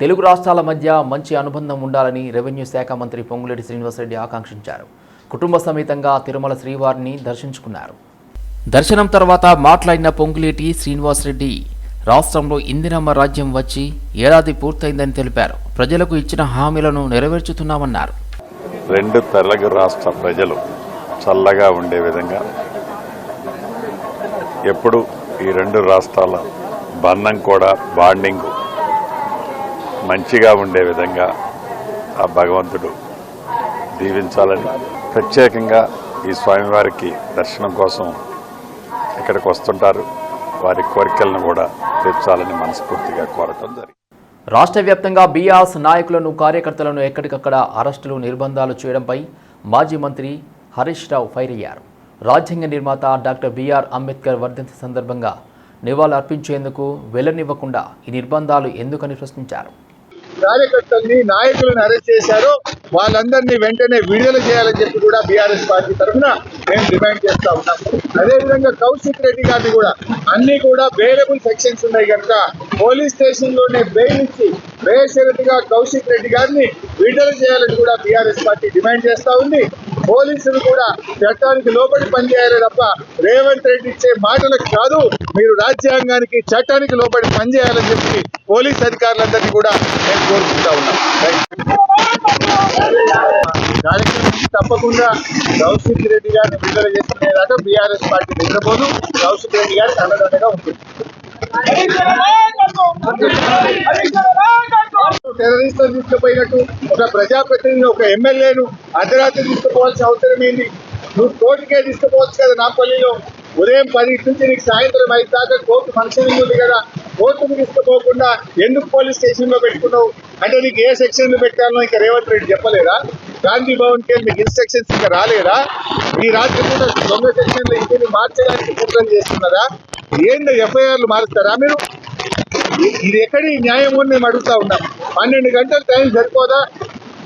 తెలుగు రాష్ట్రాల మధ్య మంచి అనుబంధం ఉండాలని రెవెన్యూ శాఖ మంత్రి పొంగులేటి శ్రీనివాసరెడ్డి ఆకాంక్షించారు. కుటుంబ సమేతంగా తిరుమల శ్రీవారిని దర్శించుకున్నారు. దర్శనం తర్వాత మాట్లాడిన పొంగులేటి శ్రీనివాసరెడ్డి రాష్ట్రంలో ఇందిరమ్మ రాజ్యం వచ్చి ఏడాది పూర్తయిందని తెలిపారు. ప్రజలకు ఇచ్చిన హామీలను నెరవేర్చుతున్నామన్నారు. రెండు తెలుగు రాష్ట్ర ప్రజలు చల్లగా ఉండే విధంగా ఎప్పుడు ఈ రెండు రాష్ట్రాల బంధం కూడా బాండింగ్ మంచిగా ఉండే విధంగా ఆ భగవంతుడు దీవించాలని ప్రత్యేకంగా ఈ స్వామివారికి దర్శనం కోసం ఇక్కడికి వస్తుంటారు. వారి కోరికలను కూడా తీర్చాలని మనస్ఫూర్తిగా కోరటం జరిగింది. రాష్ట్ర వ్యాప్తంగా బీఆర్ఎస్ నాయకులను కార్యకర్తలను ఎక్కడికక్కడ అరెస్టులు నిర్బంధాలు చేయడంపై మాజీ మంత్రి హరీష్ రావు ఫైర్ అయ్యారు. రాజ్యాంగ నిర్మాత డాక్టర్ బిఆర్ అంబేద్కర్ వర్ధంతి సందర్భంగా నివాళులు అర్పించేందుకు వెళ్ళనివ్వకుండా ఈ నిర్బంధాలు ఎందుకని ప్రశ్నించారు? కార్యకర్తల్ని నాయకులను అరెస్ట్ చేశారో వాళ్ళందరినీ వెంటనే విడుదల చేయాలని చెప్పి కూడా బీఆర్ఎస్ పార్టీ తరఫున మేము డిమాండ్ చేస్తా ఉన్నాం. అదేవిధంగా కౌశిక్ రెడ్డి గారిని కూడా అన్ని కూడా బెయిలబుల్ సెక్షన్స్ ఉన్నాయి కనుక పోలీస్ స్టేషన్లోనే బెయిల్ ఇచ్చి బేషరతుగా కౌశిక్ రెడ్డి గారిని విడుదల చేయాలని కూడా బీఆర్ఎస్ పార్టీ డిమాండ్ చేస్తా ఉంది. పోలీసులు కూడా చట్టానికి లోబడి పనిచేయాలి తప్ప రేవంత్ రెడ్డి ఇచ్చే మాటలకు కాదు. మీరు రాజ్యాంగానికి చట్టానికి లోబడి పనిచేయాలని చెప్పి పోలీస్ అధికారులందరినీ కూడా నేను కోరుకుంటా ఉన్నాం. కార్యక్రమం తప్పకుండా కౌశిక్ రెడ్డి గారిని విడుదల చేసుకునేదాకా బీఆర్ఎస్ పార్టీ నిద్రపోదు. కౌశిక్ రెడ్డి గారి అండదండగా ఉంటుంది. టెర్రరిస్టులు తీసుకుపోయినట్టు ఒక ప్రజాప్రతినిధి ఒక ఎమ్మెల్యేను అర్ధరాత్రి తీసుకుపోవాల్సిన అవసరం ఏంటి నువ్వు కోర్టుకే తీసుకుపోవచ్చు కదా నాపల్లిలో. ఉదయం పది నుంచి నీకు సాయంత్రం ఐదు దాకా కోర్టు ఫంక్షనింగ్ ఉంది కదా. కోర్టుకు తీసుకుపోకుండా ఎందుకు పోలీస్ స్టేషన్లో పెట్టుకున్నావు? అంటే నీకు ఏ సెక్షన్లో పెట్టాలో ఇంకా రేవంత్ రెడ్డి చెప్పలేదా? గాంధీ భవన్కి మీకు ఇన్స్ట్రక్షన్స్ ఇంకా రాలేదా? ఈ రాత్రి కూడా తొమ్మిది సెక్షన్లో ఇంటిని మార్చడానికి కుట్రలు చేస్తున్నారా? ఏందో ఎఫ్ఐఆర్లు మారుస్తారా మీరు? ఇది ఎక్కడి న్యాయము అని మేము అడుగుతా ఉన్నాం. పన్నెండు గంటల టైం సరిపోదా?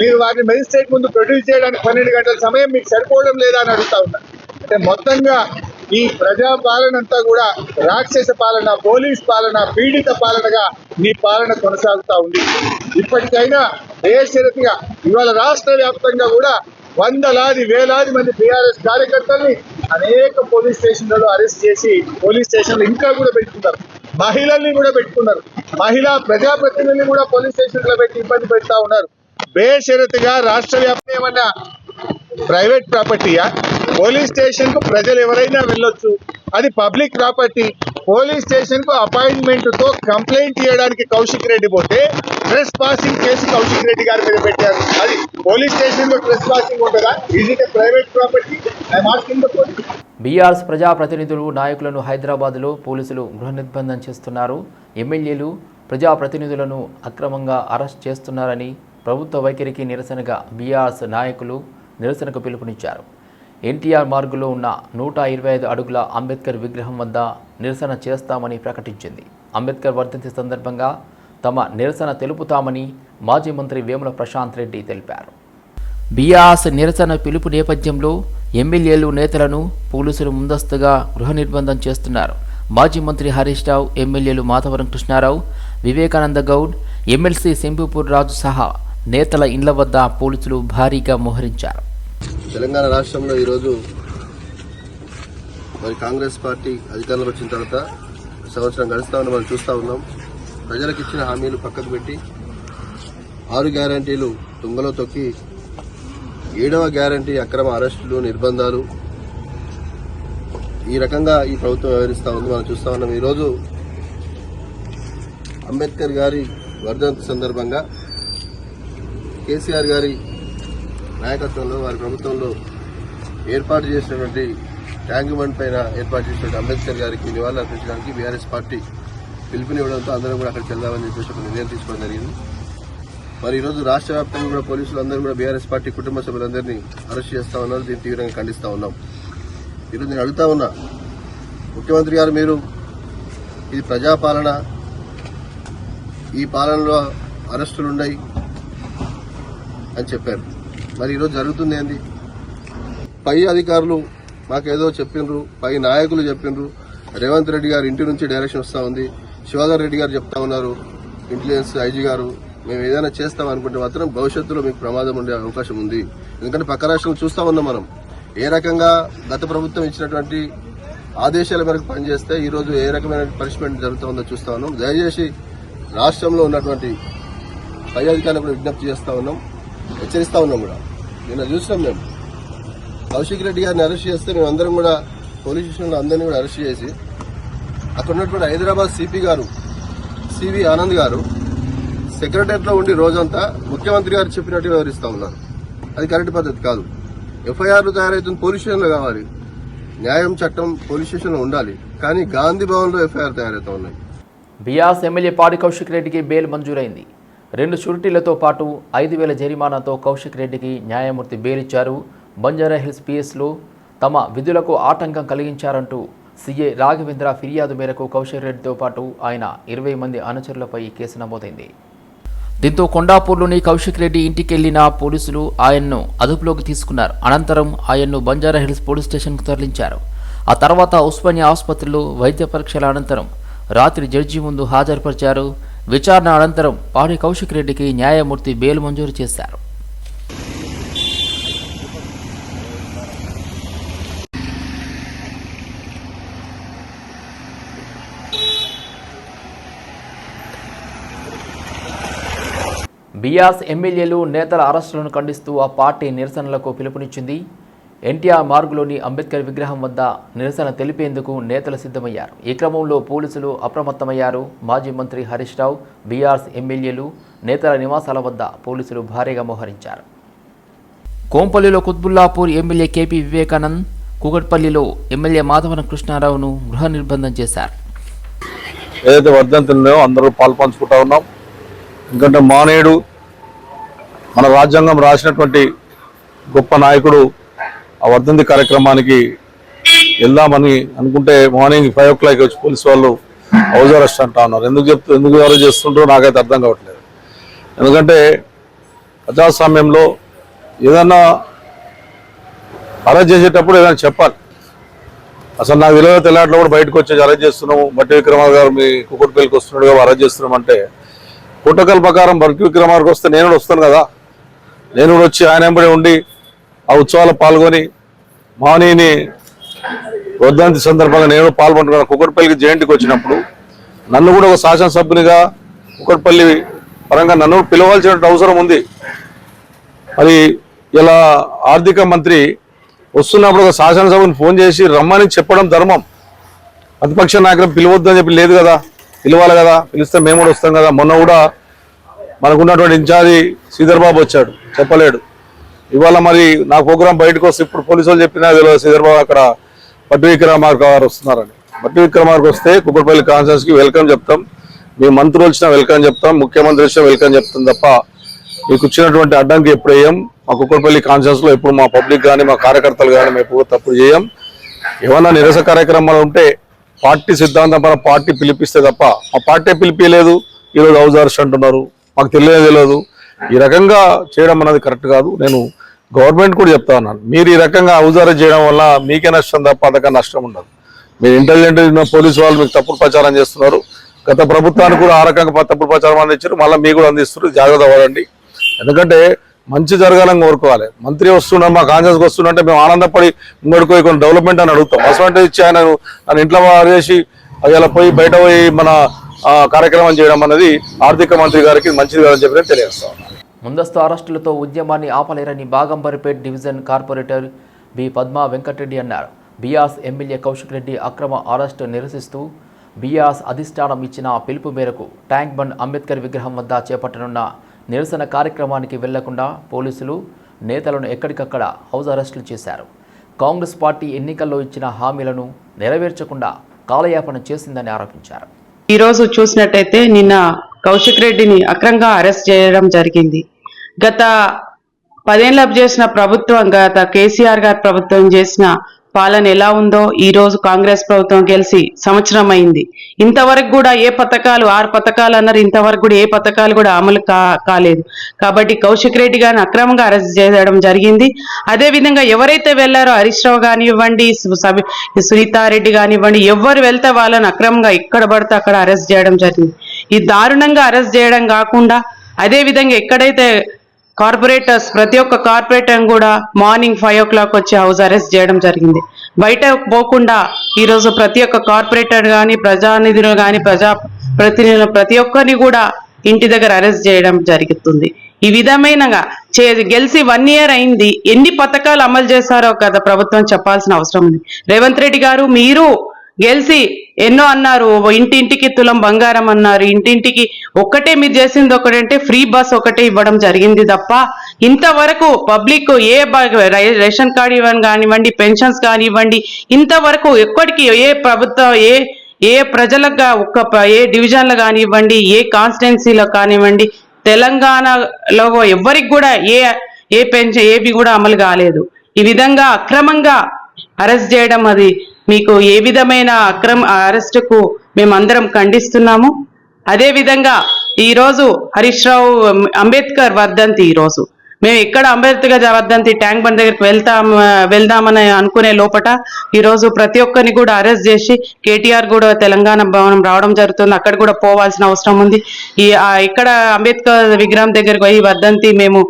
మీరు వారిని మెజిస్ట్రేట్ ముందు ప్రొడ్యూస్ చేయడానికి పన్నెండు గంటల సమయం మీకు సరిపోవడం లేదా అని అడుగుతా ఉన్నా. అంటే మొత్తంగా ఈ ప్రజా పాలన అంతా కూడా రాక్షస పాలన పోలీస్ పాలన పీడిత పాలనగా నీ పాలన కొనసాగుతా ఉంది. ఇప్పటికైనా బేషరతిగా ఇవాళ రాష్ట్ర వ్యాప్తంగా కూడా వందలాది వేలాది మంది బీఆర్ఎస్ కార్యకర్తల్ని అనేక పోలీస్ స్టేషన్లలో అరెస్ట్ చేసి పోలీస్ స్టేషన్లు ఇంకా కూడా పెట్టుకున్నారు. మహిళల్ని కూడా పెట్టుకున్నారు. మహిళా ప్రజాప్రతినిధుల్ని కూడా పోలీస్ స్టేషన్లో పెట్టి ఇబ్బంది పెడతా ఉన్నారు. బేషరతుగా రాష్ట్ర వ్యాప్తం ఏమన్నా ప్రైవేట్ ప్రాపర్టీయా? పోలీస్ స్టేషన్కు ప్రజలు ఎవరైనా వెళ్ళొచ్చు. అది పబ్లిక్ ప్రాపర్టీ. పోలీస్ స్టేషన్కు అపాయింట్మెంట్తో కంప్లైంట్ చేయడానికి కౌశిక్ రెడ్డి పోతే trespassing case Kaushik Reddy గారి మీద పెట్టారు. అది పోలీస్ స్టేషన్లో ట్రెస్ పాసింగ్ ఉంటుందా? Is it private property I asking the police BRS ప్రజాప్రతినిధులు నాయకులను హైదరాబాద్లో పోలీసులు గృహ నిర్బంధం చేస్తున్నారు. ఎమ్మెల్యేలు ప్రజాప్రతినిధులను అక్రమంగా అరెస్ట్ చేస్తున్నారని ప్రభుత్వ వైఖరికి నిరసనగా బీఆర్ఎస్ నాయకులు నిరసనకు పిలుపునిచ్చారు. ఎన్టీఆర్ మార్గులో ఉన్న నూట ఇరవై ఐదు అడుగుల అంబేద్కర్ విగ్రహం వద్ద నిరసన చేస్తామని ప్రకటించింది. అంబేద్కర్ వర్ధంతి సందర్భంగా తమ నిరసన తెలుపుతామని మాజీ మంత్రి వేముల ప్రశాంత్ రెడ్డి తెలిపారు. బీఆర్ఎస్ నిరసన పిలుపు నేపథ్యంలో ఎమ్మెల్యేలు నేతలను పోలీసులు ముందస్తుగా గృహ నిర్బంధం చేస్తున్నారు. మాజీ మంత్రి హరీష్ రావు ఎమ్మెల్యేలు మాధవరం కృష్ణారావు వివేకానంద గౌడ్ ఎమ్మెల్సీ సింబుపూర్ రాజు సహా నేతల ఇండ్ల వద్ద పోలీసులు భారీగా మోహరించారు. తెలంగాణ రాష్ట్రంలో ఈరోజు మరి కాంగ్రెస్ పార్టీ అధికారంలోకి వచ్చిన తర్వాత సంవత్సరం గడుస్తా ఉన్న మనం చూస్తా ఉన్నాం. ప్రజలకు ఇచ్చిన హామీలు పక్కకు పెట్టి ఆరు గ్యారంటీలు తుంగలో తొక్కి ఏడవ గ్యారంటీ అక్రమ అరెస్టులు నిర్బంధాలు ఈ రకంగా ఈ ప్రభుత్వం వ్యవహరిస్తూ ఉంది మనం చూస్తా ఉన్నాం. ఈరోజు అంబేద్కర్ గారి వర్ధంతి సందర్భంగా కేసీఆర్ గారి నాయకత్వంలో వారి ప్రభుత్వంలో ఏర్పాటు చేసినటువంటి ట్యాంక్ బండ్ పైన ఏర్పాటు చేసినటువంటి అంబేద్కర్ గారికి నివాళులు అర్పించడానికి బీఆర్ఎస్ పార్టీ పిలుపునివ్వడంతో అందరం కూడా అక్కడికి వెళ్దామని చెప్పేసి ఒక నిర్ణయం తీసుకోవడం జరిగింది. మరి ఈరోజు రాష్ట్ర వ్యాప్తంగా కూడా పోలీసులు అందరూ కూడా బీఆర్ఎస్ పార్టీ కుటుంబ సభ్యులందరినీ అరెస్ట్ చేస్తా ఉన్నారు. దీన్ని తీవ్రంగా ఖండిస్తా ఉన్నాం. ఈరోజు నేను అడుగుతా ఉన్నా ముఖ్యమంత్రి గారు మీరు ఇది ప్రజాపాలన ఈ పాలనలో అరెస్టులు ఉన్నాయి అని చెప్పారు. మరి ఈరోజు జరుగుతుంది ఏంది? పై అధికారులు మాకేదో చెప్పిండ్రు పై నాయకులు చెప్పిండ్రు రేవంత్ రెడ్డి గారు ఇంటి నుంచి డైరెక్షన్ వస్తూ ఉంది. శివధర్ రెడ్డి గారు చెప్తా ఉన్నారు ఇంటెలిజెన్స్ ఐజీ గారు మేము ఏదైనా చేస్తాం అనుకుంటే మాత్రం భవిష్యత్తులో మీకు ప్రమాదం ఉండే అవకాశం ఉంది. ఎందుకంటే పక్క రాష్ట్రం చూస్తా ఉన్నాం మనం. ఏ రకంగా గత ప్రభుత్వం ఇచ్చినటువంటి ఆదేశాల మేరకు పనిచేస్తే ఈరోజు ఏ రకమైన పనిష్మెంట్ జరుగుతుందో చూస్తా ఉన్నాం. దయచేసి రాష్ట్రంలో ఉన్నటువంటి పై అధికారులకు విజ్ఞప్తి చేస్తా ఉన్నాం. హెచ్చరిస్తా ఉన్నాం కూడా. నిన్న చూసినాం మేము. కౌశిక్ రెడ్డి గారిని అరెస్ట్ చేస్తే మేము అందరం కూడా పోలీస్ స్టేషన్లో అందరినీ కూడా అరెస్ట్ చేసి అక్కడ ఉన్నటువంటి హైదరాబాద్ సిపి గారు సివి ఆనంద్ గారు సెక్రటరీలో ఉండి రోజంతా ముఖ్యమంత్రి గారు చెప్పినట్టు వివరిస్తా ఉన్నారు. అది కరెక్ట్ పద్ధతి కాదు. ఎఫ్ఐఆర్లు తయారవుతుంది పోలీస్ స్టేషన్లో కావాలి. న్యాయం చట్టం పోలీస్ స్టేషన్లో ఉండాలి. కానీ గాంధీ భవన్లో ఎఫ్ఐఆర్ తయారవుతా ఉన్నాయి. బియాస్ ఎమ్మెల్యే పాడి కౌశిక్ రెడ్డికి బెయిల్ మంజూరైంది. రెండు షూరిటీలతో పాటు ఐదు వేల జరిమానాతో కౌశిక్ రెడ్డికి న్యాయమూర్తి బేలిచ్చారు. బంజారాహిల్స్ బంజారా హిల్స్ పిఎస్లో తమ విధులకు ఆటంకం కలిగించారంటూ సీఏ రాఘవేంద్ర ఫిర్యాదు మేరకు కౌశిక్ రెడ్డితో పాటు ఆయన ఇరవై మంది అనుచరులపై కేసు నమోదైంది. దీంతో కొండాపూర్లోని కౌశిక్ రెడ్డి ఇంటికి వెళ్ళిన పోలీసులు ఆయన్ను అదుపులోకి తీసుకున్నారు. అనంతరం ఆయన్ను బంజారా హిల్స్ పోలీస్ స్టేషన్కు తరలించారు. ఆ తర్వాత ఉస్మానియా ఆసుపత్రిలో వైద్య పరీక్షల అనంతరం రాత్రి జడ్జి ముందు హాజరుపరిచారు. విచారణ అనంతరం పాడి కౌశిక్ రెడ్డికి న్యాయమూర్తి బెయిల్ మంజూరు చేశారు. బీఆర్స్ ఎమ్మెల్యేలు నేతల అరెస్టులను ఖండిస్తూ ఆ పార్టీ నిరసనలకు పిలుపునిచ్చింది. ఎన్టీఆర్ మార్గులోని అంబేద్కర్ విగ్రహం వద్ద నిరసన తెలిపేందుకు నేతలు సిద్ధమయ్యారు. ఈ క్రమంలో పోలీసులు అప్రమత్తమయ్యారు. మాజీ మంత్రి హరీష్ రావు బీఆర్స్ ఎమ్మెల్యేలు నేతల నివాసాల వద్ద పోలీసులు భారీగా మోహరించారు. కోంపల్లిలో కుత్బుల్లాపూర్ ఎమ్మెల్యే కేపీ వివేకానంద్ కూకట్పల్లిలో ఎమ్మెల్యే మాధవన కృష్ణారావును గృహ నిర్బంధం చేశారు. ఏదైతే వర్ధంతి అందరూ పాల్పంచుకుంటా ఉన్నాం. ఎందుకంటే మానేయుడు మన రాజ్యాంగం రాసినటువంటి గొప్ప నాయకుడు ఆ వర్ధంతి కార్యక్రమానికి వెళ్దామని అనుకుంటే మార్నింగ్ ఫైవ్ ఓ క్లాక్ వచ్చి పోలీసు వాళ్ళు హౌజ్ అరెస్ట్ అంటా ఉన్నారు. ఎందుకు చెప్తూ ఎందుకు ఎవరు చేస్తుంటారో నాకైతే అర్థం కావట్లేదు. ఎందుకంటే ప్రజాస్వామ్యంలో ఏదన్నా అరెస్ట్ చేసేటప్పుడు ఏదైనా చెప్పాలి. అసలు నాకు తెలియదు తెలియట్లో కూడా బయటకు వచ్చేసి అరెస్ట్ చేస్తున్నాము. బట్టి విక్రమార్ గారు మీ కుకుట్పల్లికి వస్తున్నాడు కదా అరెస్ట్ చేస్తున్నాం అంటే ప్రోటోకాల్ ప్రకారం బట్టి విక్రమార్కి వస్తే నేను కూడా వస్తాను కదా. నేను కూడా వచ్చి ఆయన వెంబడి ఉండి ఆ ఉత్సవాలు పాల్గొని మానీని వర్ధంతి సందర్భంగా నేను కూడా పాల్గొంటున్నాను జయంతికి వచ్చినప్పుడు నన్ను కూడా ఒక శాసనసభ్యునిగా కుక్కటిపల్లి పరంగా నన్ను పిలవాల్సిన అవసరం ఉంది. మరి ఇలా ఆర్థిక మంత్రి వస్తున్నప్పుడు ఒక శాసనసభను ఫోన్ చేసి రమ్మని చెప్పడం ధర్మం. ప్రతిపక్ష నాయకులు పిలవద్దని అని చెప్పి లేదు కదా పిలవాలి కదా పిలిస్తే మేము కూడా వస్తాం కదా. మొన్న కూడా మనకున్నటువంటి ఇన్ఛార్జి శ్రీధర్ బాబు వచ్చాడు చెప్పలేడు. ఇవాళ మరి నా ప్రోగ్రాం బయటకు వస్తే ఇప్పుడు పోలీసు వాళ్ళు చెప్పినా తెలియదు శ్రీధర్ అక్కడ పట్టు విక్రమార్క గారు వస్తున్నారని పట్టు విక్రమార్క వస్తే కుక్కడపల్లి కాన్ఫరెన్స్కి వెల్కమ్ చెప్తాం. మీ మంత్రులు వచ్చినా వెల్కమ్ చెప్తాం. ముఖ్యమంత్రి వచ్చినా వెల్కమ్ చెప్తాం తప్ప మీకు వచ్చినటువంటి అడ్డంకి ఎప్పుడు వేయం? మా కుక్కడపల్లి కాన్ఫరెన్స్లో ఎప్పుడు మా పబ్లిక్ కానీ మా కార్యకర్తలు కానీ మేము ఎప్పుడు తప్పుడు చేయం? ఏమన్నా నిరస కార్యక్రమాలు ఉంటే పార్టీ సిద్ధాంతం పర పార్టీ పిలిపిస్తే తప్ప మా పార్టీ పిలిపిలేదు ఈరోజు హౌస్ అరెస్ట్ అంటున్నారు. మాకు తెలియదు తెలియదు. ఈ రకంగా చేయడం అనేది కరెక్ట్ కాదు. నేను గవర్నమెంట్ కూడా చెప్తా ఉన్నాను. మీరు ఈ రకంగా హౌస్ చేయడం వల్ల మీకే నష్టం తప్ప అంతకన్నా నష్టం ఉండదు. మీరు ఇంటెలిజెంట్ ఉన్న పోలీసు వాళ్ళు మీకు తప్పుడు ప్రచారం చేస్తున్నారు. గత ప్రభుత్వానికి కూడా ఆ రకంగా తప్పుడు ప్రచారం అందించారు. మళ్ళీ మీకు కూడా అందిస్తున్నారు. జాగ్రత్త పడండి. ఎందుకంటే మంచి జరగాలని కోరుకోవాలి. మంత్రి వస్తున్నాడు మా కాంగ్రెస్కి వస్తుందంటే మేము ఆనందపడి ముంగడికి కొన్ని డెవలప్మెంట్ అని అడుగుతాం. అసలు ఇచ్చి ఆయన నన్ను ఇంట్లో చేసి అలా పోయి బయట పోయి మన కార్యక్రమం చేయడం అనేది ఆర్థిక మంత్రి గారికి మంచిది కాదని చెప్పి తెలియజేస్తా ఉన్నాను. ముందస్తు అరెస్టులతో ఉద్యమాన్ని ఆపలేరని Baghamberpet division corporator B Padma Venkat Reddy అన్నారు. బీఆర్స్ ఎమ్మెల్యే కౌశిక్ రెడ్డి అక్రమ అరెస్టు నిరసిస్తూ బీఆర్స్ అధిష్టానం ఇచ్చిన పిలుపు మేరకు ట్యాంక్ బండ్ అంబేద్కర్ విగ్రహం వద్ద చేపట్టనున్న నిరసన కార్యక్రమానికి వెళ్ళకుండా పోలీసులు నేతలను ఎక్కడికక్కడ హౌస్ అరెస్టులు చేశారు. కాంగ్రెస్ పార్టీ ఎన్నికల్లో ఇచ్చిన హామీలను నెరవేర్చకుండా కాలయాపన చేసిందని ఆరోపించారు. ఈరోజు చూసినట్టయితే నిన్న కౌశిక్ రెడ్డిని అక్రంగా అరెస్ట్ చేయడం జరిగింది. గత పదేళ్ళ చేసిన ప్రభుత్వం గత కేసీఆర్ గారి ప్రభుత్వం చేసిన పాలన ఎలా ఉందో ఈ రోజు కాంగ్రెస్ ప్రభుత్వం గెలిచి సంవత్సరం అయింది ఇంతవరకు కూడా ఏ పథకాలు ఆరు పథకాలు అన్నారు ఇంతవరకు కూడా ఏ పథకాలు కూడా అమలు కా కాలేదు. కాబట్టి కౌశిక్ రెడ్డి గారిని అక్రమంగా అరెస్ట్ చేయడం జరిగింది. అదే విధంగా ఎవరైతే వెళ్ళారో హరీష్ రావు కానివ్వండి సునీతారెడ్డి కానివ్వండి ఎవరు వెళ్తే వాళ్ళని అక్రమంగా ఎక్కడ పడితే అక్కడ అరెస్ట్ చేయడం జరిగింది. ఈ దారుణంగా అరెస్ట్ చేయడం కాకుండా అదేవిధంగా ఎక్కడైతే కార్పొరేటర్స్ ప్రతి ఒక్క కార్పొరేటర్ కూడా మార్నింగ్ ఫైవ్ ఓ క్లాక్ వచ్చి హౌస్ అరెస్ట్ చేయడం జరిగింది. బయట పోకుండా ఈరోజు ప్రతి ఒక్క కార్పొరేటర్ కానీ ప్రజానిధులు కానీ ప్రజా ప్రతినిధులు ప్రతి ఒక్కరిని కూడా ఇంటి దగ్గర అరెస్ట్ చేయడం జరుగుతుంది. ఈ విధమైనగా చే గెలిచి వన్ ఇయర్ అయింది. ఎన్ని పథకాలు అమలు చేశారో కదా ప్రభుత్వం చెప్పాల్సిన అవసరం ఉంది. రేవంత్ రెడ్డి గారు మీరు గెలిచి ఎన్నో అన్నారు ఇంటింటికి తులం బంగారం అన్నారు. ఇంటింటికి ఒక్కటే మీరు చేసింది ఒకటంటే ఫ్రీ బస్ ఒకటే ఇవ్వడం జరిగింది తప్ప ఇంతవరకు పబ్లిక్ ఏ బ- రేషన్ కార్డు ఇవ్వని కానివ్వండి పెన్షన్స్ కానివ్వండి ఇంతవరకు ఎక్కడికి ఏ ప్రభుత్వం ఏ ఏ ప్రజలకు ఒక్క ఏ డివిజన్లు కానివ్వండి ఏ కాన్స్టిట్యున్సీలో కానివ్వండి తెలంగాణలో ఎవ్వరికి కూడా ఏ ఏ పెన్షన్ ఏవి కూడా అమలు కాలేదు. ఈ విధంగా అక్రమంగా అరెస్ట్ చేయడం అది మీకు ఏ విధమైన అక్రమ అరెస్టుకు మేమందరం ఖండిస్తున్నాము? అదే విధంగా ఈ రోజు హరీష్ రావు అంబేద్కర్ వర్ధంతి ఈ రోజు మేము ఎక్కడ అంబేద్కర్ వర్ధంతి ట్యాంక్ బండ్ దగ్గరికి వెళ్తాం వెళ్దామని అనుకునే లోపట ఈ రోజు ప్రతి ఒక్కరిని కూడా అరెస్ట్ చేసి కేటీఆర్ కూడా తెలంగాణ భవనం రావడం జరుగుతుంది. అక్కడ కూడా పోవాల్సిన అవసరం ఉంది. ఈ ఇక్కడ అంబేద్కర్ విగ్రహం దగ్గరికి పోయి వర్ధంతి మేము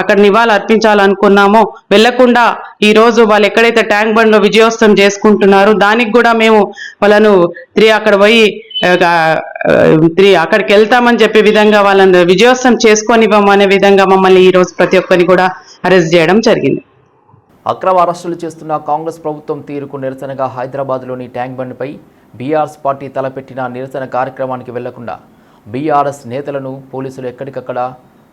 అక్కడ నివాళులు అర్పించాలనుకున్నామో వెళ్ళకుండా ఈ రోజు వాళ్ళు ఎక్కడైతే ట్యాంక్ బండ్లో విజయోత్సవం చేసుకుంటున్నారో దానికి కూడా మేము వాళ్ళను త్రీ అక్కడ పోయి త్రీ అక్కడికి వెళ్తామని చెప్పే విధంగా వాళ్ళని విజయోత్సవం చేసుకొనివ్వమనే విధంగా మమ్మల్ని ఈ రోజు ప్రతి ఒక్కరిని కూడా అరెస్ట్ చేయడం జరిగింది. అక్రమ అరెస్టులు చేస్తున్న కాంగ్రెస్ ప్రభుత్వం తీరుకు నిరసనగా హైదరాబాద్లోని ట్యాంక్ బండ్పై బీఆర్ఎస్ పార్టీ తలపెట్టిన నిరసన కార్యక్రమానికి వెళ్ళకుండా బీఆర్ఎస్ నేతలను పోలీసులు ఎక్కడికక్కడ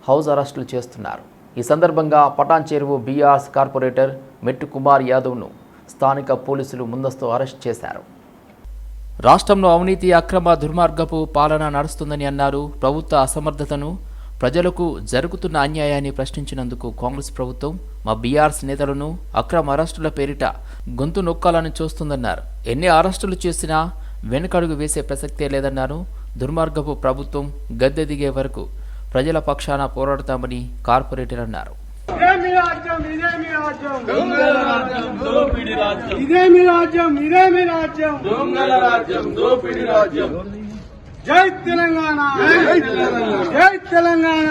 హౌస్ అరెస్టులు చేస్తున్నారు. ఈ సందర్భంగా పటాన్ చెరువు బీఆర్స్ కార్పొరేటర్ మెట్టు కుమార్ యాదవ్ను స్థానిక పోలీసులు ముందస్తు అరెస్ట్ చేశారు. రాష్ట్రంలో అవినీతి అక్రమ దుర్మార్గపు పాలన నడుస్తుందని అన్నారు. ప్రభుత్వ అసమర్థతను ప్రజలకు జరుగుతున్న అన్యాయాన్ని ప్రశ్నించినందుకు కాంగ్రెస్ ప్రభుత్వం మా బీఆర్స్ నేతలను అక్రమ అరెస్టుల పేరిట గొంతు నొక్కాలని చూస్తుందన్నారు. ఎన్ని అరెస్టులు చేసినా వెనుకడుగు వేసే ప్రసక్తే లేదన్నారు. దుర్మార్గపు ప్రభుత్వం గద్దె దిగే వరకు ప్రజల పక్షాన పోరాడతామని కార్పొరేటర్ అన్నారు. ఇదేమి రాజ్యం ఇదేమి రాజ్యం? దొంగల రాజ్యం దోపిడి రాజ్యం. ఇదేమి రాజ్యం ఇదేమి రాజ్యం? దొంగల రాజ్యం దోపిడి రాజ్యం. జై తెలంగాణ! జై తెలంగాణ! జై తెలంగాణ!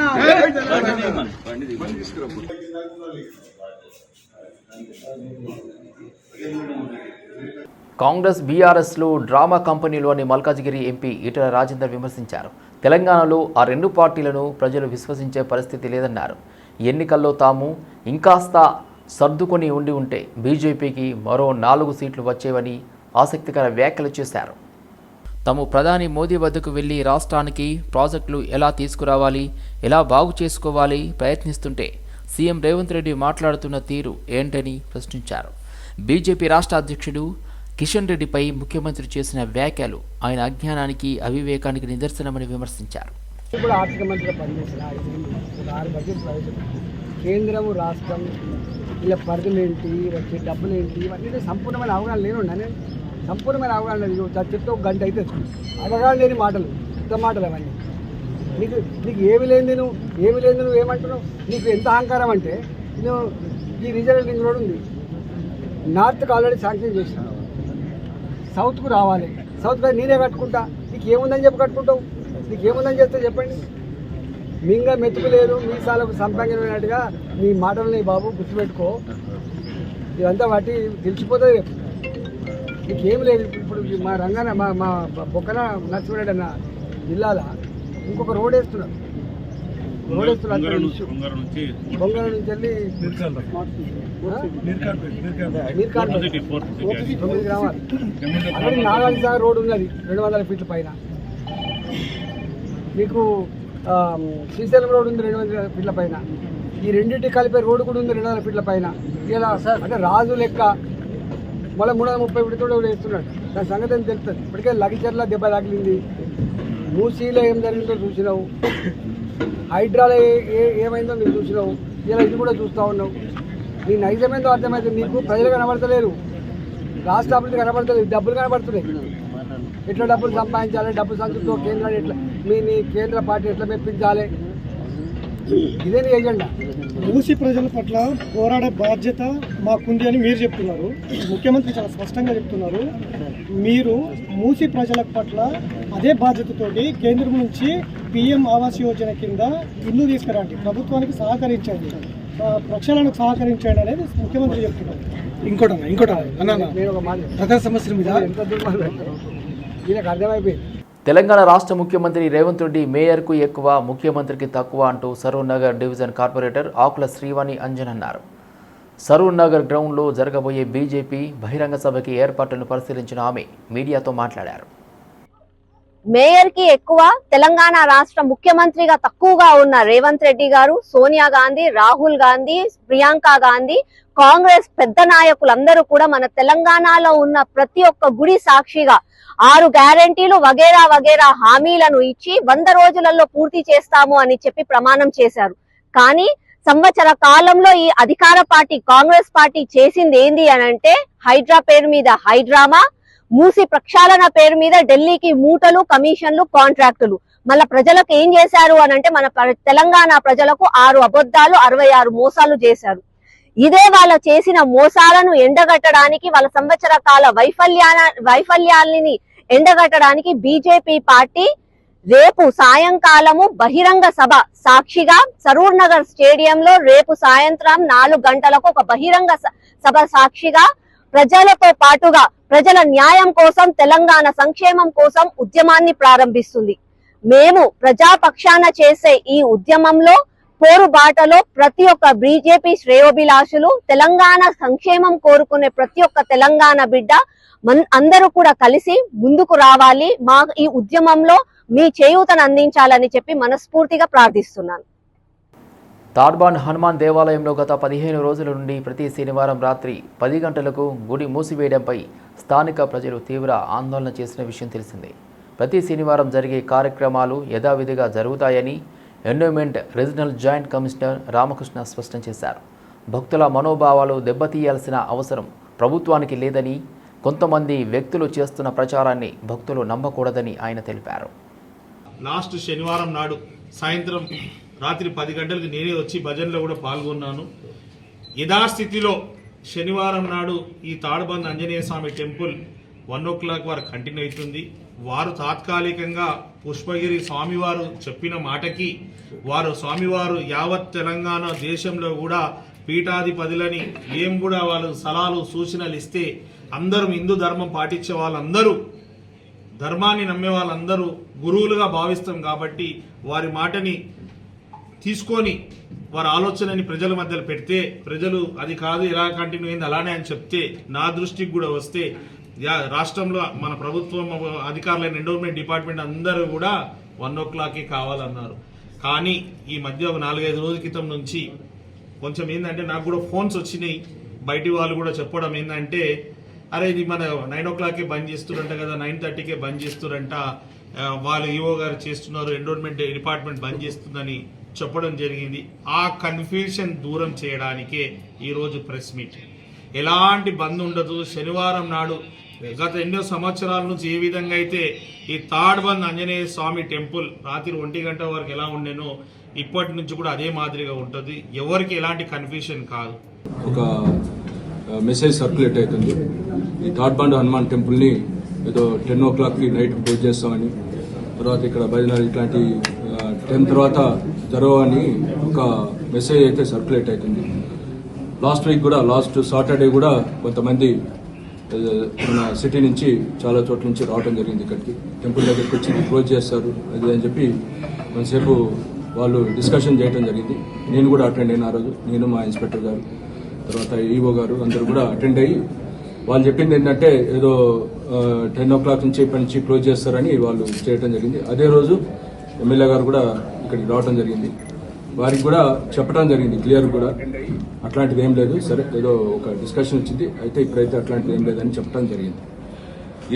కాంగ్రెస్ బీఆర్ఎస్లు డ్రామా కంపెనీలోని మల్కాజిగిరి ఎంపీ ఈటల రాజేందర్ విమర్శించారు. తెలంగాణలో ఆ రెండు పార్టీలను ప్రజలు విశ్వసించే పరిస్థితి లేదన్నారు. ఎన్నికల్లో తాము ఇంకాస్త సర్దుకొని ఉండి ఉంటే బీజేపీకి మరో నాలుగు సీట్లు వచ్చేవని ఆసక్తికర వ్యాఖ్యలు చేశారు. తాము ప్రధాని మోదీ వద్దకు వెళ్ళి రాష్ట్రానికి ప్రాజెక్టులు ఎలా తీసుకురావాలి ఎలా బాగు చేసుకోవాలి ప్రయత్నిస్తుంటే సీఎం రేవంత్ రెడ్డి మాట్లాడుతున్న తీరు ఏంటని ప్రశ్నించారు. బీజేపీ రాష్ట్ర అధ్యక్షుడు కిషన్ రెడ్డిపై ముఖ్యమంత్రి చేసిన వ్యాఖ్యలు ఆయన అజ్ఞానానికి అవివేకానికి నిదర్శనమని విమర్శించారు. ఇప్పుడు ఆర్థిక మంత్రి పనిచేసిన కేంద్రం రాష్ట్రం ఇలా పరిధులు ఏంటి వచ్చే డబ్బులు ఏంటి ఇవన్నీ సంపూర్ణమైన అవగాహన లేనుండ నేను. సంపూర్ణమైన అవగాహన లేదు. చ- చెప్తే ఒక గంట అయితే అవగాహన లేని మాటలు పెద్ద మాటలు అవన్నీ. నీకు నీకు ఏమి లేని నువ్వు ఏమి లేని నువ్వు ఏమంటున్నావు? నీకు ఎంత అహంకారం అంటే నువ్వు ఈ రిజర్వ్ లింక్ రోడ్ ఉంది. నార్త్కి ఆల్రెడీ శాంక్షన్ చేసినావు సౌత్కు రావాలి. సౌత్ నేనే కట్టుకుంటా. నీకు ఏముందని చెప్పి కట్టుకుంటావు? నీకు ఏముందని చెప్తే చెప్పండి. మింగ మీ మీసాలకు సంపంగినట్టుగా మీ మాటలని బాబు గుర్తుపెట్టుకో. ఇదంతా వాటి తెలిసిపోతుంది రేపు. లేదు ఇప్పుడు మా రంగాన మా మా బొక్కన నర్సిరెడ్డి అన్న జిల్లాల ఇంకొక రోడ్ వేస్తున్నారు. రోడ్. బొంగర నుంచి వెళ్ళి తొమ్మిది గ్రామాలు. అక్కడ నాగార్జున సాగర్ రోడ్ ఉన్నది రెండు వందల ఫీట్ల పైన. మీకు శ్రీశైలం రోడ్ ఉంది రెండు వందల ఫీట్ల పైన. ఈ రెండింటి కలిపే రోడ్డు కూడా ఉంది రెండు వందల ఫీట్ల పైన. ఇలా అంటే రాజు లెక్క మళ్ళీ మూడు వందల ముప్పై ఫీట్ల కూడా వేస్తున్నాడు. దాని సంగతి ఏం తెలుస్తుంది? ఇప్పటికే లగిచర్ల దెబ్బ తగిలింది. మూసీలో ఏం జరిగిందో చూసినావు. హైడ్రాలో ఏ ఏ- ఏమైందో నువ్వు చూసినావు. ఇలా ఇది కూడా చూస్తూ ఉన్నావు. నీ నైజమేందో అర్థమైంది నీకు ప్రజలు కనబడతలేరు. రాష్ట్ర అభివృద్ధి కనబడతలేదు. డబ్బులు కనబడుతున్నాయి. ఎట్లా డబ్బులు సంపాదించాలి? డబ్బులు సంచుతో కేంద్రాన్ని ఎట్లా మీ నీ కేంద్ర పార్టీ ఎట్లా మెప్పించాలి? ఇదే నీ ఎజెండా. మూసి ప్రజల పట్ల పోరాడే బాధ్యత మాకుంది అని మీరు చెప్తున్నారు. ముఖ్యమంత్రి చాలా స్పష్టంగా చెప్తున్నారు. మీరు మూసి ప్రజల పట్ల అదే బాధ్యతతోటి కేంద్రం నుంచి పిఎం ఆవాస్ యోజన కింద ఇల్లు తీసుకురండి. ప్రభుత్వానికి సహకరించండి. ప్రక్షాళనకు సహకరించండి అనేది ముఖ్యమంత్రి చెప్తున్నారు. ఇంకోటి ఇంకోటి అన్న. ప్రధాన సమస్య మీద తెలంగాణ రాష్ట్ర ముఖ్యమంత్రి రేవంత్ రెడ్డి మేయర్కు ఎక్కువ ముఖ్యమంత్రికి తక్కువ అంటూ సరూర్ నగర్ డివిజన్ కార్పొరేటర్ ఆకుల శ్రీవాణి అంజన్ అన్నారు. సరూర్ నగర్ గ్రౌండ్లో జరగబోయే బీజేపీ బహిరంగ సభకి ఏర్పాట్లను పరిశీలించిన ఆమె మీడియాతో మాట్లాడారు. మేయర్కి ఎక్కువ తెలంగాణ రాష్ట్ర ముఖ్యమంత్రిగా తక్కువగా ఉన్న రేవంత్ రెడ్డి గారు సోనియా గాంధీ రాహుల్ గాంధీ ప్రియాంక గాంధీ కాంగ్రెస్ పెద్ద నాయకులందరూ కూడా మన తెలంగాణలో ఉన్న ప్రతి ఒక్క గుడి సాక్షిగా ఆరు గ్యారంటీలు వగేరా వగేరా హామీలను ఇచ్చి వంద రోజులలో పూర్తి చేస్తాము అని చెప్పి ప్రమాణం చేశారు. కానీ సంవత్సర కాలంలో ఈ అధికార పార్టీ కాంగ్రెస్ పార్టీ చేసింది ఏంది అని అంటే హైడ్రా పేరు మీద హైడ్రామా మూసి ప్రక్షాళన పేరు మీద ఢిల్లీకి మూటలు కమిషన్లు కాంట్రాక్టులు. మళ్ళా ప్రజలకు ఏం చేశారు అని అంటే మన తెలంగాణ ప్రజలకు ఆరు అబద్ధాలు అరవై ఆరు మోసాలు చేశారు. ఇదే వాళ్ళ చేసిన మోసాలను ఎండగట్టడానికి వాళ్ళ సంవత్సర కాల వైఫల్యాన వైఫల్యాలని ఎండగట్టడానికి బీజేపీ పార్టీ రేపు సాయంకాలము బహిరంగ సభ సాక్షిగా సరూర్ నగర్ స్టేడియంలో రేపు సాయంత్రం నాలుగు గంటలకు ఒక బహిరంగ స- సభ సాక్షిగా ప్రజలతో పాటుగా ప్రజల న్యాయం కోసం తెలంగాణ సంక్షేమం కోసం ఉద్యమాన్ని ప్రారంభిస్తుంది. మేము ప్రజాపక్షాన చేసే ఈ ఉద్యమంలో పోరు బాటలో ప్రతి ఒక్క బీజేపీ శ్రేయోభిలాషులు తెలంగాణ సంక్షేమం కోరుకునే ప్రతి ఒక్క తెలంగాణ బిడ్డ మన్ అందరూ కూడా కలిసి ముందుకు రావాలి. మా ఈ ఉద్యమంలో మీ చేయూతను అందించాలని చెప్పి మనస్ఫూర్తిగా ప్రార్థిస్తున్నాను. తాడ్బాన్ హనుమాన్ దేవాలయంలో గత పదిహేను రోజుల నుండి ప్రతి శనివారం రాత్రి పది గంటలకు గుడి మూసివేయడంపై స్థానిక ప్రజలు తీవ్ర ఆందోళన చేసిన విషయం తెలిసిందే. ప్రతి శనివారం జరిగే కార్యక్రమాలు యథావిధిగా జరుగుతాయని endowment regional joint commissioner Ramakrishna స్పష్టం చేశారు. భక్తుల మనోభావాలు దెబ్బతీయాల్సిన అవసరం ప్రభుత్వానికి లేదని కొంతమంది వ్యక్తులు చేస్తున్న ప్రచారాన్ని భక్తులు నమ్మకూడదని ఆయన తెలిపారు. లాస్ట్ శనివారం నాడు సాయంత్రం రాత్రి పది గంటలకు నేనే వచ్చి భజనలో కూడా పాల్గొన్నాను. యథాస్థితిలో శనివారం నాడు ఈ Tadbund Anjaneya Swamy temple one o'clock వరకు కంటిన్యూ అవుతుంది. వారు తాత్కాలికంగా పుష్పగిరి స్వామివారు చెప్పిన మాటకి వారు స్వామివారు యావత్ తెలంగాణ దేశంలో కూడా పీఠాధిపతులని ఏం కూడా వాళ్ళు సలహాలు సూచనలు ఇస్తే అందరూ హిందూ ధర్మం పాటించే వాళ్ళందరూ ధర్మాన్ని నమ్మే వాళ్ళందరూ గురువులుగా భావిస్తాం కాబట్టి వారి మాటని తీసుకొని వారి ఆలోచనని ప్రజల మధ్యలో పెడితే ప్రజలు అది కాదు ఇలా కంటిన్యూ అయింది అలానే అని చెప్తే నా దృష్టికి కూడా వస్తే యా రాష్ట్రంలో మన ప్రభుత్వం అధికారులైన ఎండోర్మెంట్ డిపార్ట్మెంట్ అందరూ కూడా వన్ ఓ క్లాక్కి కావాలన్నారు. కానీ ఈ మధ్య ఒక నాలుగైదు రోజుల క్రితం నుంచి కొంచెం ఏంటంటే నాకు కూడా ఫోన్స్ వచ్చినాయి. బయటి వాళ్ళు కూడా చెప్పడం ఏంటంటే అరే ఇది మన నైన్ ఓ క్లాక్కే బంద్ చేస్తురంట కదా నైన్ థర్టీకే బంద్ చేస్తురంట వాళ్ళు ఈఓ గారు చేస్తున్నారు ఎండోర్మెంట్ డిపార్ట్మెంట్ బంద్ చేస్తుందని. చెప్పడం జరిగింది. ఆ కన్ఫ్యూషన్ దూరం చేయడానికే ఈరోజు ప్రెస్ మీట్. ఎలాంటి బంద్ ఉండదు. శనివారం నాడు గత ఎన్నో సంవత్సరాల నుంచి ఏ విధంగా అయితే ఈ తాడ్బంద్ ఆంజనేయ స్వామి టెంపుల్ రాత్రి ఒంటి గంట వరకు ఎలా ఉండేనో ఇప్పటి నుంచి కూడా అదే మాదిరిగా ఉంటుంది. ఎవరికి ఎలాంటి కన్ఫ్యూషన్ కాదు. ఒక మెసేజ్ సర్క్యులేట్ అవుతుంది. ఈ థాడ్ బండ్ హనుమాన్ టెంపుల్ని ఏదో టెన్ ఓ క్లాక్కి నైట్ క్లోజ్ చేస్తామని తర్వాత ఇక్కడ భజన ఇట్లాంటి టెన్ తర్వాత జరగవని ఒక మెసేజ్ అయితే సర్క్యులేట్ అవుతుంది. లాస్ట్ వీక్ కూడా లాస్ట్ సాటర్డే కూడా కొంతమంది మన సిటీ నుంచి చాలా చోట్ల నుంచి రావడం జరిగింది ఇక్కడికి. టెంపుల్ దగ్గరికి వచ్చి క్లోజ్ చేస్తారు అది అని చెప్పి కొంతసేపు వాళ్ళు డిస్కషన్ చేయడం జరిగింది. నేను కూడా అటెండ్ అయిన ఆ రోజు నేను మా ఇన్స్పెక్టర్ గారు తర్వాత ఈఓ గారు అందరూ కూడా అటెండ్ అయ్యి వాళ్ళు చెప్పింది ఏంటంటే ఏదో టెన్ ఓ క్లాక్ నుంచి ఇప్పటి నుంచి క్లోజ్ చేస్తారని వాళ్ళు చేయడం జరిగింది. అదే రోజు ఎమ్మెల్యే గారు కూడా ఇక్కడికి రావడం జరిగింది. వారికి కూడా చెప్పడం జరిగింది క్లియర్ కూడా. అట్లాంటిది ఏం లేదు. సరే ఏదో ఒక డిస్కషన్ వచ్చింది. అయితే ఇప్పుడైతే అట్లాంటిది ఏం లేదని చెప్పడం జరిగింది.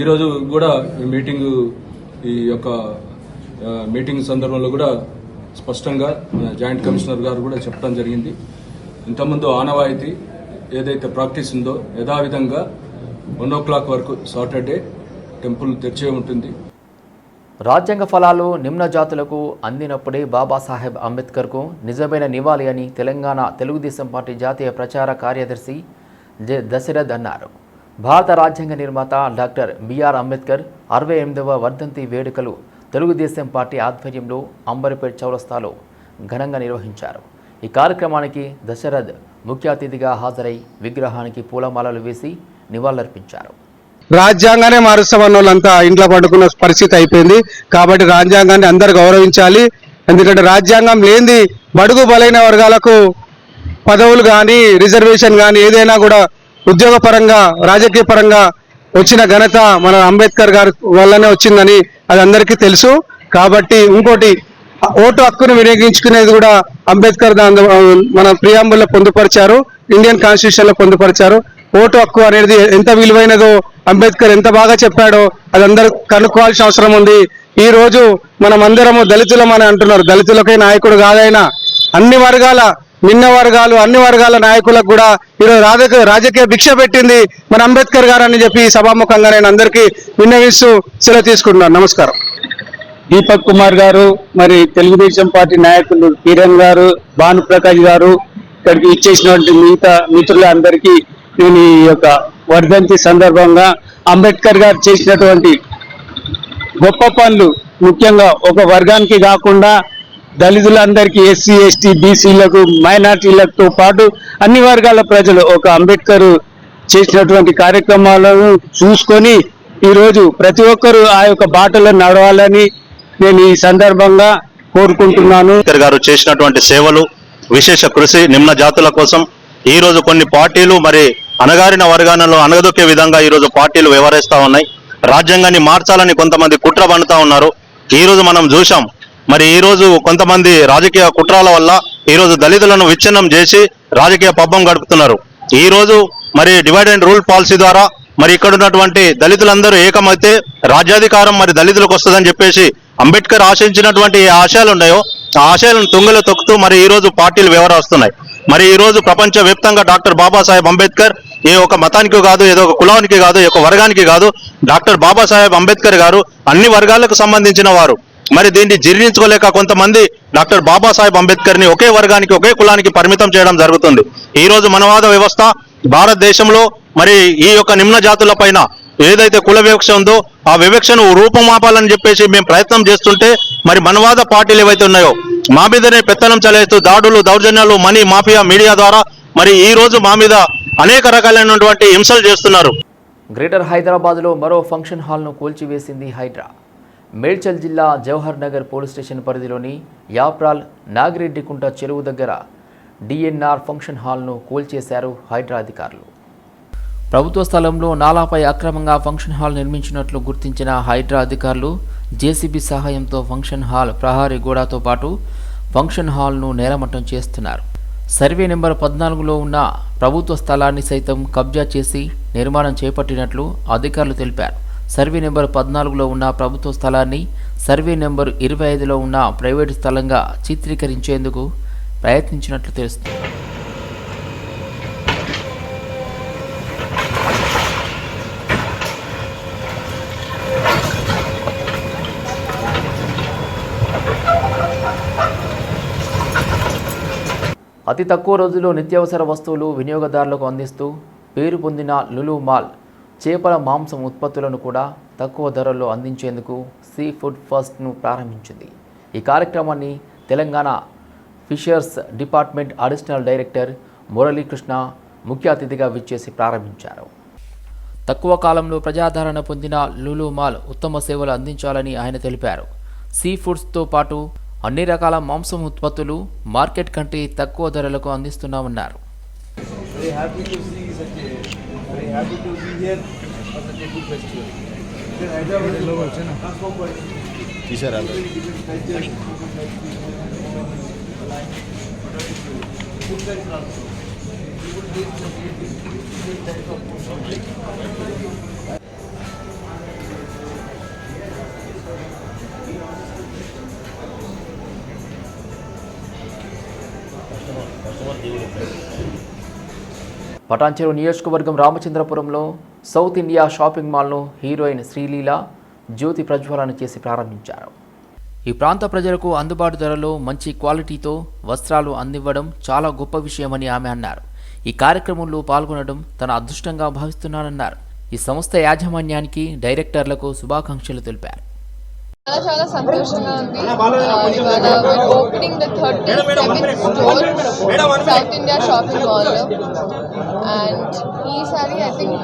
ఈరోజు కూడా ఈ మీటింగ్ ఈ యొక్క మీటింగ్ సందర్భంలో కూడా స్పష్టంగా జాయింట్ కమిషనర్ గారు కూడా చెప్పడం జరిగింది. ఇంతకుముందు ఆనవాయితీ ఏదైతే ప్రాక్టీస్ ఉందో యథావిధంగా వన్ ఓ క్లాక్ వరకు సాటర్డే టెంపుల్ తెరిచే ఉంటుంది. రాజ్యాంగ ఫలాలు నిమ్న జాతులకు అందినప్పుడే బాబాసాహెబ్ అంబేద్కర్కు నిజమైన నివాళి అని తెలంగాణ తెలుగుదేశం పార్టీ జాతీయ ప్రచార కార్యదర్శి జె దశరథ్ అన్నారు. భారత రాజ్యాంగ నిర్మాత డాక్టర్ బిఆర్ అంబేద్కర్ అరవై ఎనిమిదవ వర్ధంతి వేడుకలు తెలుగుదేశం పార్టీ ఆధ్వర్యంలో అంబర్పేట్ చౌరస్తాలో ఘనంగా నిర్వహించారు. ఈ కార్యక్రమానికి దశరథ్ ముఖ్య అతిథిగా హాజరై విగ్రహానికి పూలమాలలు వేసి నివాళులర్పించారు. రాజ్యాంగానే మారుస్తామన్న వాళ్ళంతా ఇంట్లో పడుకున్న పరిస్థితి అయిపోయింది. కాబట్టి రాజ్యాంగాన్ని అందరు గౌరవించాలి. ఎందుకంటే రాజ్యాంగం లేనిది బడుగు బలైన వర్గాలకు పదవులు కానీ రిజర్వేషన్ కానీ ఏదైనా కూడా ఉద్యోగ పరంగా రాజకీయ పరంగా వచ్చిన ఘనత మన అంబేద్కర్ గారి వల్లనే వచ్చిందని అది అందరికీ తెలుసు. కాబట్టి ఇంకోటి ఓటు హక్కును వినియోగించుకునేది కూడా అంబేద్కర్ మన ప్రియాంబుల్లో పొందుపరిచారు. ఇండియన్ కాన్స్టిట్యూషన్లో పొందుపరిచారు. ఓటు హక్కు అనేది ఎంత విలువైనదో అంబేద్కర్ ఎంత బాగా చెప్పాడో అది అందరూ కనుక్కోవాల్సిన అవసరం ఉంది. ఈ రోజు మనం అందరము దళితులం అని అంటున్నారు. దళితులకే నాయకుడు కాదైనా అన్ని వర్గాల నిన్న వర్గాలు అన్ని వర్గాల నాయకులకు కూడా ఈరోజు రాజకీయ రాజకీయ భిక్ష పెట్టింది మన అంబేద్కర్ గారు అని చెప్పి సభాముఖంగా నేను అందరికీ విన్నవిస్తూ సెలవు తీసుకుంటున్నాను. నమస్కారం. దీపక్ కుమార్ గారు మరి తెలుగుదేశం పార్టీ నాయకులు కిరణ్ గారు భానుప్రకాష్ గారు ఇక్కడికి ఇచ్చేసినటువంటి మిగతా మిత్రులందరికీ నేను ఈ యొక్క వర్ధంతి సందర్భంగా అంబేద్కర్ గారు చేసినటువంటి గొప్ప పనులు ముఖ్యంగా ఒక వర్గానికి కాకుండా దళితులందరికీ ఎస్సీ ఎస్టీ బీసీలకు మైనార్టీలతో పాటు అన్ని వర్గాల ప్రజలు ఒక అంబేద్కర్ చేసినటువంటి కార్యక్రమాలను చూసుకొని ఈరోజు ప్రతి ఒక్కరూ ఆ యొక్క బాటలో నడవాలని నేను ఈ సందర్భంగా కోరుకుంటున్నాను. గారు చేసినటువంటి సేవలు విశేష కృషి నిమ్న జాతుల కోసం ఈ రోజు కొన్ని పార్టీలు మరి అణగారిన వర్గాలలో అణగదొక్కే విధంగా ఈరోజు పార్టీలు వ్యవహరిస్తూ ఉన్నాయి. రాజ్యాంగాన్ని మార్చాలని కొంతమంది కుట్ర పన్నుతా ఉన్నారు. ఈరోజు మనం చూసాం మరి ఈ రోజు కొంతమంది రాజకీయ కుట్రాల వల్ల ఈరోజు దళితులను విచ్ఛిన్నం చేసి రాజకీయ పబ్బం గడుపుతున్నారు. ఈ రోజు మరి డివైడ్ అండ్ రూల్ పాలసీ ద్వారా మరి ఇక్కడ ఉన్నటువంటి దళితులందరూ ఏకమైతే రాజ్యాధికారం మరి దళితులకు వస్తుందని చెప్పేసి అంబేద్కర్ ఆశించినటువంటి ఏ ఆశయాలు ఉన్నాయో ఆ ఆశయాలను తుంగలో తొక్కుతూ మరి ఈరోజు పార్టీలు వ్యవహరిస్తున్నాయి. మరి ఈరోజు ప్రపంచవ్యాప్తంగా ప్రపంచ వ్యాప్తంగా డాక్టర్ బాబాసాహెబ్ అంబేద్కర్ ఏ ఒక మతానికి కాదు ఏదో ఒక కులానికి కాదు ఏ ఒక వర్గానికి కాదు డాక్టర్ బాబాసాహెబ్ అంబేద్కర్ గారు అన్ని వర్గాలకు సంబంధించిన వారు. మరి దీన్ని జీర్ణించుకోలేక కొంతమంది డాక్టర్ బాబాసాహెబ్ అంబేద్కర్ని ఒకే వర్గానికి ఒకే కులానికి పరిమితం చేయడం జరుగుతుంది. ఈ రోజు మనవాద వ్యవస్థ భారతదేశంలో మరి ఈ యొక్క నిమ్న జాతుల పైన ఏదైతే కుల వివక్ష ఉందో ఆ వివక్షను రూపమాపాలని చెప్పేసి మేము ప్రయత్నం చేస్తుంటే మరి మనవాద పార్టీలు ఏవైతే ఉన్నాయో మా మీదనే పెత్తనం చలేస్తూ దాడులు దౌర్జన్యాలు మనీ మాఫియా మీడియా ద్వారా మరి ఈ రోజు మా మీద అనేక రకాలైనటువంటి హింసలు చేస్తున్నారు. గ్రేటర్ హైదరాబాద్లో మరో ఫంక్షన్ హాల్ను కూల్చివేసింది హైడ్రా. మేడ్చల్ జిల్లా జవహర్ నగర్ పోలీస్ స్టేషన్ పరిధిలోని యాప్రాల్ నాగిరెడ్డికుంట చెరువు దగ్గర డిఎన్ఆర్ ఫంక్షన్ హాల్ను కూల్చేశారు హైడ్రా అధికారులు. ప్రభుత్వ స్థలంలో నాలాపై అక్రమంగా ఫంక్షన్ హాల్ నిర్మించినట్లు గుర్తించిన హైడ్రా అధికారులు జేసీబీ సహాయంతో ఫంక్షన్ హాల్ ప్రహారీ గోడతో పాటు ఫంక్షన్ హాల్ను నేలమట్టం చేస్తున్నారు. సర్వే నెంబర్ పద్నాలుగులో ఉన్న ప్రభుత్వ స్థలాన్ని సైతం కబ్జా చేసి నిర్మాణం చేపట్టినట్లు అధికారులు తెలిపారు. సర్వే నెంబర్ పద్నాలుగులో ఉన్న ప్రభుత్వ స్థలాన్ని సర్వే నెంబర్ ఇరవై ఐదులో ఉన్న ప్రైవేటు స్థలంగా చిత్రీకరించేందుకు ప్రయత్నించినట్లు తెలుస్తుంది. అతి తక్కువ రోజుల్లో నిత్యావసర వస్తువులు వినియోగదారులకు అందిస్తూ పేరు పొందిన లులు మాల్ చేపల మాంసం ఉత్పత్తులను కూడా తక్కువ ధరల్లో అందించేందుకు సీ ఫుడ్ ఫస్ట్ను ప్రారంభించింది. ఈ కార్యక్రమాన్ని Telangana fishers department additional director Murali Krishna ముఖ్య అతిథిగా విచ్చేసి ప్రారంభించారు. తక్కువ కాలంలో ప్రజాదరణ పొందిన లులు మాల్ ఉత్తమ సేవలు అందించాలని ఆయన తెలిపారు. సీ ఫుడ్స్తో పాటు అన్ని రకాల మాంసం ఉత్పత్తులు మార్కెట్ కంటే తక్కువ ధరలకు అందిస్తున్నామన్నారు. పటాన్చెరు నియోజకవర్గం రామచంద్రపురంలో సౌత్ ఇండియా షాపింగ్ మాల్ను హీరోయిన్ శ్రీలీల జ్యోతి ప్రజ్వలన చేసి ప్రారంభించారు. ఈ ప్రాంత ప్రజలకు అందుబాటు ధరలో మంచి క్వాలిటీతో వస్త్రాలు అందివ్వడం చాలా గొప్ప విషయమని ఆమె అన్నారు. ఈ కార్యక్రమంలో పాల్గొనడం తన అదృష్టంగా భావిస్తున్నానన్నారు. ఈ సంస్థ యాజమాన్యానికి డైరెక్టర్లకు శుభాకాంక్షలు తెలిపారు. చాలా చాలా సంతోషంగా ఉంది. Opening the thirty south India shopping మాల్లో అండ్ ఈసారి I think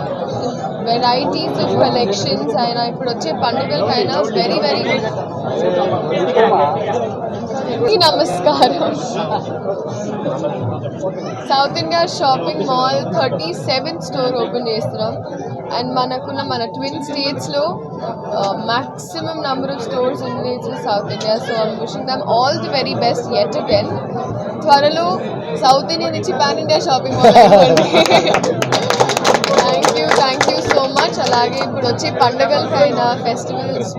varieties of collections అయినా ఇప్పుడు వచ్చే పండుగలకైనా వెరీ వెరీ నమస్కారం south India shopping mall thirty seventh store open చేస్తున్నాం. అండ్ మనకున్న మన ట్విన్ స్టేట్స్లో మ్యాక్సిమం నెంబర్ ఆఫ్ స్టోర్స్ ఉంది south India so I'm wishing them all the very best at again త్వరలో సౌత్ ఇండియా నుంచి pan India shopping mall much అలాగే ఇప్పుడు వచ్చే పండుగలకైనా ఫెస్టివల్స్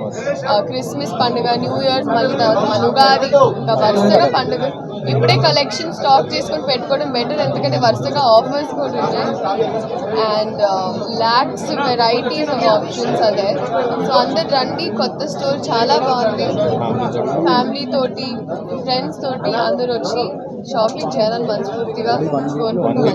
క్రిస్మస్ పండుగ న్యూ ఇయర్ మళ్ళీ తర్వాత మన ఉగాది ఇంకా వరుసగా పండుగ ఇప్పుడే కలెక్షన్ స్టాక్ చేసుకొని పెట్టుకోవడం బెటర్ ఎందుకంటే వరుసగా ఆఫర్స్ కూడా ఉంటాయి and lakhs varieties of options అదే సో అందరు రండి కొత్త స్టోర్ చాలా బాగుంది. ఫ్యామిలీ తోటి ఫ్రెండ్స్ తోటి అందరూ వచ్చి షాపింగ్ చేయాలని మనస్ఫూర్తిగా కోరుకుంటున్నాను